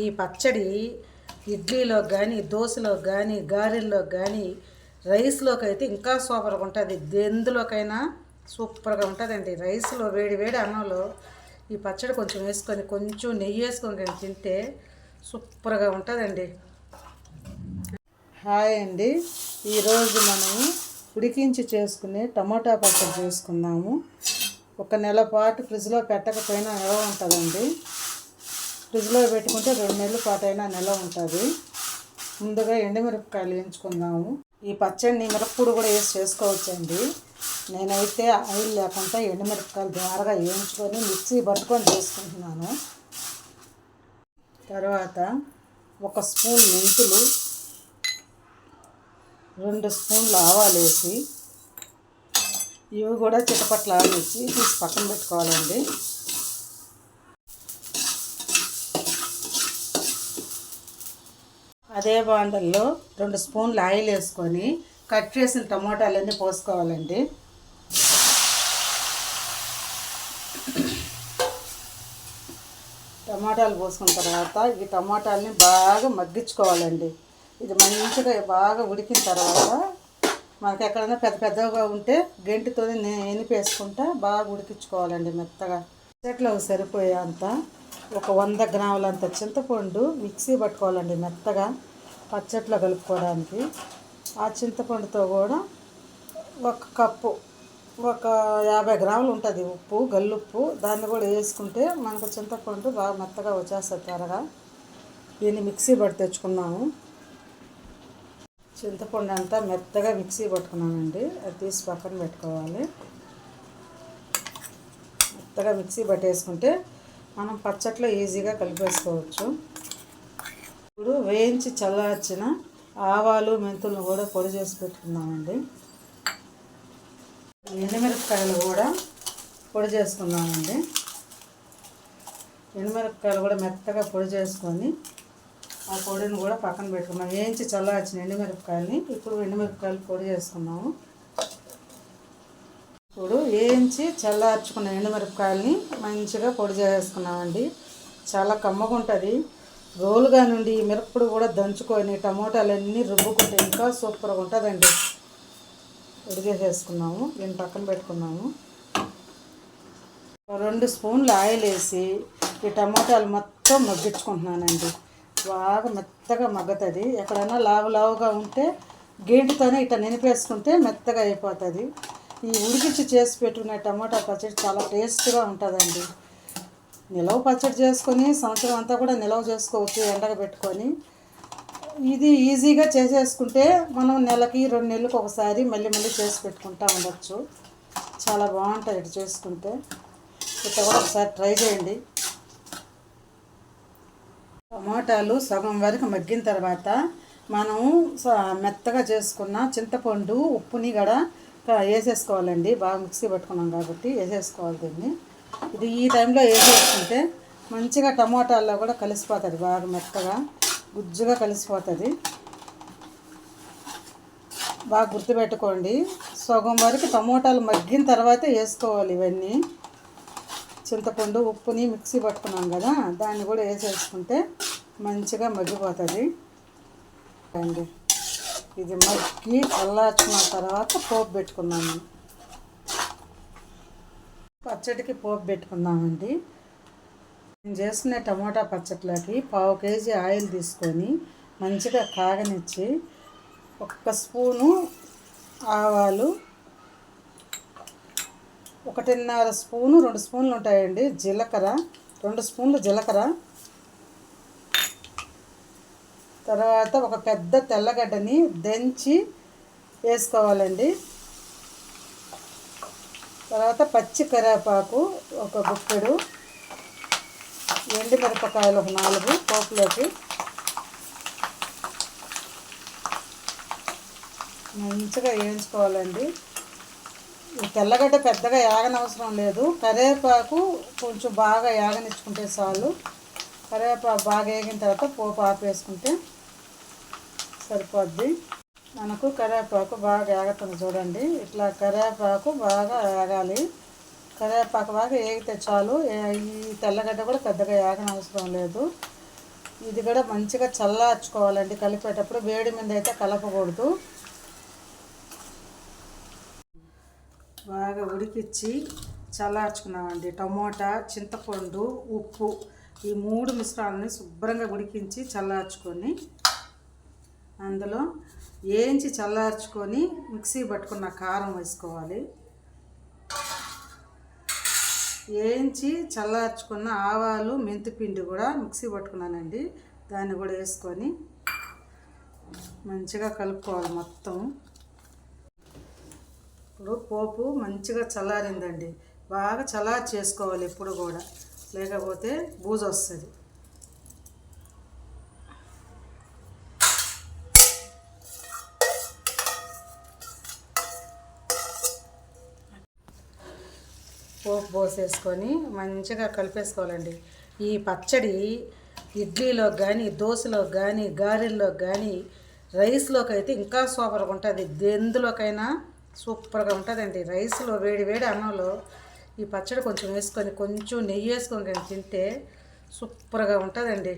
ఈ పచ్చడి ఇడ్లీలో కానీ దోశలో కానీ గారెల్లో కానీ రైస్లోకి అయితే ఇంకా సూపర్గా ఉంటుంది. ఎందులోకైనా సూపర్గా ఉంటుందండి. రైస్లో వేడి వేడి అన్నంలో ఈ పచ్చడి కొంచెం వేసుకొని కొంచెం నెయ్యి వేసుకొని కానీ తింటే సూపర్గా ఉంటుందండి. హాయ్ అండి. ఈరోజు మనము ఉడికించి చేసుకునే టమోటా పచ్చడి చేసుకున్నాము ఒక నెల పాటు ఫ్రిడ్జ్లో పెట్టకపోయినా నిల్వ ఉంటుందండి? ఫ్రిడ్జ్లో పెట్టుకుంటే రెండు నెలల పాటు అయినా ఉంటుంది. ముందుగా ఎండుమిరపకాయలు వేయించుకుందాము. ఈ పచ్చడిని మిరప్పొడి కూడా వేసి చేసుకోవచ్చండి. నేనైతే ఆయిల్ లేకుండా ఎండుమిరపకాయలు ద్వారగా వేయించుకొని మిక్సీ పట్టుకొని చేసుకుంటున్నాను. తర్వాత ఒక స్పూన్ మెంతులు రెండు స్పూన్లు ఆవాలు వేసి ఇవి కూడా చిటపట్లు ఆడించి తీసి పక్కన పెట్టుకోవాలండి. అదే బాండల్లో రెండు స్పూన్లు ఆయిల్ వేసుకొని కట్ చేసిన టమోటాలన్నీ పోసుకోవాలండి. టమాటాలు పోసుకున్న తర్వాత ఈ టమాటాలని బాగా మగ్గించుకోవాలండి. ఇది మంచిగా బాగా ఉడికిన తర్వాత మనకి ఎక్కడైనా పెద్ద పెద్దగా ఉంటే గెంటితో ఎనిపేసుకుంటా బాగా ఉడికించుకోవాలండి మెత్తగా. చెట్లు సరిపోయే అంతా ఒక వంద గ్రాములంత చింతపండు మిక్సీ పట్టుకోవాలండి మెత్తగా పచ్చట్లో కలుపుకోవడానికి. ఆ చింతపండుతో కూడా ఒక కప్పు ఒక యాభై గ్రాములు ఉంటుంది ఉప్పు గల్లుప్పు. దాన్ని కూడా వేసుకుంటే మనకు చింతపండు బాగా మెత్తగా వచ్చేస్తుంది త్వరగా. దీన్ని మిక్సీ పట్టి తెచ్చుకున్నాము. చింతపండు అంతా మెత్తగా మిక్సీ పట్టుకున్నామండి అది తీసి పక్కన పెట్టుకోవాలి. మెత్తగా మిక్సీ పట్టేసుకుంటే మనం పచ్చట్లో ఈజీగా కలిపేసుకోవచ్చు. ఇప్పుడు వేయించి చల్లార్చిన ఆవాలు మెంతులను కూడా పొడి చేసి పెట్టుకున్నామండి ఎండుమిరపకాయలు కూడా పొడి చేసుకున్నామండి ఎండుమిరపకాయలు కూడా మెత్తగా పొడి చేసుకొని ఆ పొడిని కూడా పక్కన పెట్టుకున్నాం వేయించి చల్లార్చిన ఎండుమిరపకాయలని ఇప్పుడు ఎండుమిరపకాయలు పొడి చేసుకున్నాము ఇప్పుడు వేయించి చల్లార్చుకున్న ఎండుమిరపకాయలని మంచిగా పొడి చేసుకున్నామండి చాలా కమ్మగా ఉంటుంది రోలుగా నుండి ఈ కూడా దంచుకొని టమోటాలన్నీ రుబ్బుకుంటే ఇంకా సూపర్గా ఉంటుందండి పొడి చేసేసుకున్నాము దీన్ని పక్కన పెట్టుకున్నాము. రెండు స్పూన్లు ఆయిల్ వేసి ఈ టమోటాలు మొత్తం మగ్గించుకుంటున్నానండి. బాగా మెత్తగా మగ్గుతుంది. ఎక్కడైనా లావు లావుగా ఉంటే గేటుతోనే ఇట్లా నినిపేసుకుంటే మెత్తగా అయిపోతుంది. ఈ ఉడికించి చేసి పెట్టుకునే టమాటా పచ్చడి చాలా టేస్ట్గా ఉంటుందండి. నిలవ పచ్చడి చేసుకొని సంవత్సరం అంతా కూడా నిలవ చేసుకోవచ్చు ఎండగా పెట్టుకొని. ఇది ఈజీగా చేసేసుకుంటే మనం నెలకి రెండు నెలలకు ఒకసారి మళ్ళీ మళ్ళీ చేసి పెట్టుకుంటా ఉండొచ్చు. చాలా బాగుంటుంది ఇటు చేసుకుంటే. ఇట్లా కూడా ఒకసారి ట్రై చేయండి. టమాటాలు సగం వరకు మగ్గిన తర్వాత మనం స- మెత్తగా చేసుకున్న చింతపండు ఉప్పుని కూడా వేసేసుకోవాలండి. బాగా మిక్సీ పట్టుకున్నాం కాబట్టి వేసేసుకోవాలి దీన్ని. ఇది ఈ టైంలో వేసేసుకుంటే మంచిగా టమాటాల్లో కూడా కలిసిపోతుంది. బాగా మెత్తగా గుజ్జుగా కలిసిపోతుంది. బాగా గుర్తుపెట్టుకోండి. సగం వరకు టమోటాలు మగ్గిన తర్వాత వేసుకోవాలి ఇవన్నీ. చింతపండు ఉప్పుని మిక్సీ పట్టుకున్నాం కదా దాన్ని కూడా వేసేసుకుంటే మంచిగా మగ్గిపోతుంది. అండి ఇది మగ్గి చల్లార్చిన తర్వాత పోపు పెట్టుకున్నాము పచ్చడికి పోపు పెట్టుకున్నామండి నేను చేసుకునే టమోటా పచ్చట్లోకి పావు కేజీ ఆయిల్ తీసుకొని మంచిగా కాగనిచ్చి ఒక్క స్పూను ఆవాలు ఒకటిన్నర స్పూను రెండు స్పూన్లు ఉంటాయండి జీలకర్ర రెండు స్పూన్లు జీలకర్ర తర్వాత ఒక పెద్ద తెల్లగడ్డని దంచి వేసుకోవాలండి. తర్వాత పచ్చి కరివేపాకు ఒక గుప్పెడు ఎండు మిరపకాయలు ఒక నాలుగు పోపులోకి మంచిగా వేయించుకోవాలండి. తెల్లగడ్డ పెద్దగా యాగనవసరం లేదు. కరివేపాకు కొంచెం బాగా యాగనిచ్చుకుంటే చాలు. కరివేపాకు బాగా వేగిన తర్వాత పోపు ఆపేసుకుంటే సరిపోద్ది. మనకు కరివేపాకు బాగా ఏగుతుంది చూడండి. ఇట్లా కరివేపాకు బాగా ఏగాలి. కరివేపాకు బాగా ఏగితే చాలు. ఈ తెల్లగడ్డ కూడా పెద్దగా ఏగనవసరం లేదు. ఇది కూడా మంచిగా చల్లార్చుకోవాలండి కలిపేటప్పుడు. వేడి మీద అయితే కలపకూడదు. బాగా ఉడికిచ్చి చల్లార్చుకున్నామండి. టమోటా చింతపండు ఉప్పు ఈ మూడు మిశ్రాలని శుభ్రంగా ఉడికించి చల్లార్చుకొని అందులో వేయించి చల్లార్చుకొని మిక్సీ పట్టుకున్న కారం వేసుకోవాలి. వేయించి చల్లార్చుకున్న ఆవాలు మెంతిపిండి కూడా మిక్సీ పట్టుకున్నానండి. దాన్ని కూడా వేసుకొని మంచిగా కలుపుకోవాలి మొత్తం. ఇప్పుడు పోపు మంచిగా చల్లారిందండి. బాగా చల్లారి చేసుకోవాలి ఎప్పుడు కూడా. లేకపోతే బూజు వస్తుంది. పోపు పోసేసుకొని మంచిగా కలిపేసుకోవాలండి. ఈ పచ్చడి ఇడ్లీలో కానీ దోశలో కానీ గారెల్లో కానీ రైస్లోకి అయితే ఇంకా సూపర్గా ఉంటుంది. ఎందులోకైనా సూపర్గా ఉంటుందండి. రైస్లో వేడి వేడి అన్నంలో ఈ పచ్చడి కొంచెం వేసుకొని కొంచెం నెయ్యి వేసుకొని కానీ తింటే సూపర్గా ఉంటుందండి.